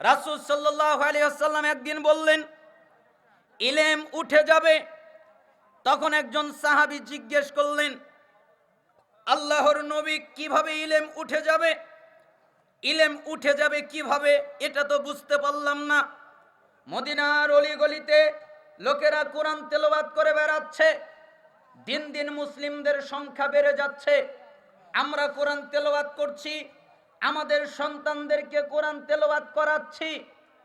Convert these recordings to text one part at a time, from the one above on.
রাসূল সাল্লাল্লাহু আলাইহি ওয়াসাল্লাম একদিন বললেন, ইলেম উঠে যাবে। তখন একজন সাহাবী জিজ্ঞেস করলেন, আল্লাহর নবী কীভাবে ইলেম উঠে যাবে? ইলেম উঠে যাবে কীভাবে, এটা তো বুঝতে পারলাম না। মদিনার অলিগলিতে লোকেরা কোরআন তেলাওয়াত করে বেড়াচ্ছে। দিন দিন মুসলিমদের সংখ্যা বেড়ে যাচ্ছে। আমরা কোরআন তেলাওয়াত করছি আমাদের সন্তানদেরকে কোরআন তেলাওয়াত করাচ্ছি।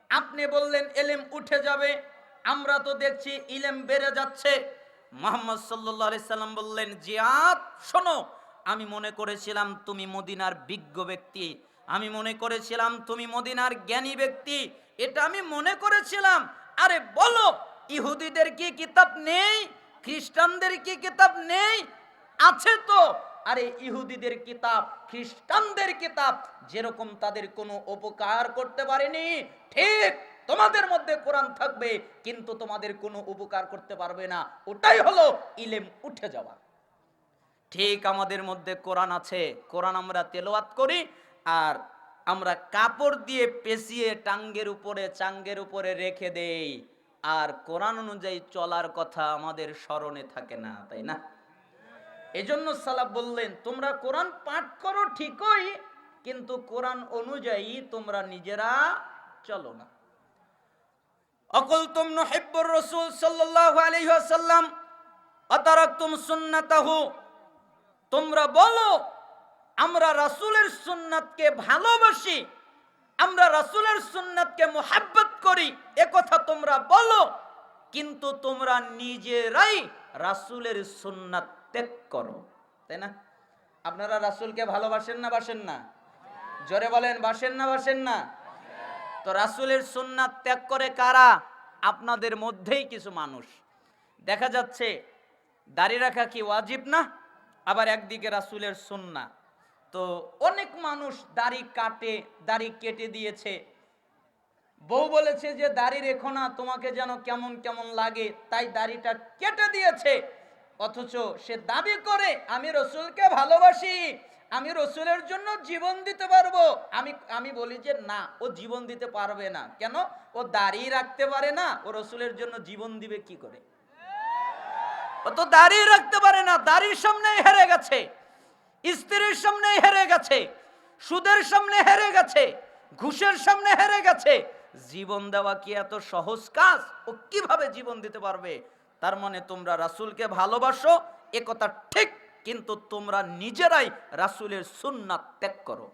আপনি বললেন, এলেম উঠে যাবে। আমরা তো দেখছি ইলেম বেড়ে যাচ্ছে। মোহাম্মদ আলাইহি সাল্লাম বললেন, জিয়াদ, শোনো, আমি মনে করেছিলাম তুমি মদিনার বিজ্ঞ ব্যক্তি। আমি মনে করেছিলাম তুমি মদিনার জ্ঞানী ব্যক্তি। এটা আমি মনে করেছিলাম। আরে বলো, ইহুদিদের কি কিতাব নেই? খ্রিস্টানদের কি কিতাব নেই? আছে তো। আরে ইহুদিদের কিতাব, খ্রিস্টানদের কিতাব, যেরকম তাদের কোনো উপকার করতে পারেনি, ঠিক তোমাদের মধ্যে কোরআন থাকবে, কিন্তু তোমাদের কোনো উপকার করতে পারবে না। ওটাই হলো ইলেম উঠে যাওয়া। ঠিক আমাদের মধ্যে কোরআন আছে, কোরআন আমরা তেলোয়াত করি, আর আমরা কাপড় দিয়ে পেঁচিয়ে টাঙ্গের উপরে, চাঙ্গের উপরে রেখে দেই। আর কোরআন অনুযায়ী চলার কথা আমাদের স্মরণে থাকে না, তাই না? এজন্য সালাব বললেন, তোমরা কোরআন পাঠ করো ঠিকই, কিন্তু কোরআন অনুযায়ী তোমরা নিজেরা চলো না। অকল তুম নহিব্বুর রসুল সাল্লাল্লাহু আলাইহি ওয়াসাল্লাম অতারাকতুম সুন্নাতাহু? তোমরা বলো, আমরা রাসূলের সুন্নাতকে ভালোবাসি, আমরা রাসূলের সুন্নাতকে মোহাব্বত করি, এ কথা তোমরা বলো। কিন্তু তোমরা নিজেরাই রাসূলের সুন্নাত ত্যাগ করো। তাই না? আপনারা রাসূলকে ভালোবাসেন না বাসেন না? জোরে বলেন, বাসেন না বাসেন না? তো রাসূলের সুন্নাত ত্যাগ করে কারা? আপনাদের মধ্যেই কিছু মানুষ। দেখা যাচ্ছে, দাড়ি রাখা কি ওয়াজিব না? আবার একদিকে রাসূলের সুন্না তো অনেক মানুষ দাড়ি কাটে, দাড়ি কেটে দিয়েছে। বউ বলেছে যে, দাড়ি রেখো না, তোমাকে যেন কেমন কেমন লাগে। তাই দাড়িটা কেটে দিয়েছে। অথচ সে দাবি করে, আমি রসুলকে ভালোবাসি, আমি রসুলের জন্য জীবন দিতে পারব। আমি আমি বলি যে, না, ও জীবন দিতে পারবে না। কেন? ও দাড়ি রাখতে পারে না, ও রসুলের জন্য জীবন দিবে কি করে? ও তো দাঁড়িয়ে রাখতে পারে না, দাড়ির সামনে হেরে গেছে, স্ত্রীর সামনে হেরে গেছে, সুদের সামনে হেরে গেছে, ঘুষের সামনে হেরে গেছে জীবন দেওয়া কি এত সহজ কাজ? ও কীভাবে জীবন দিতে পারবে? তার মানে তোমরা রাসুলকে ভালোবাসো একথা কথা ঠিক, কিন্তু তোমরা নিজেরাই রাসুলের সুন্নাত ত্যাগ করো।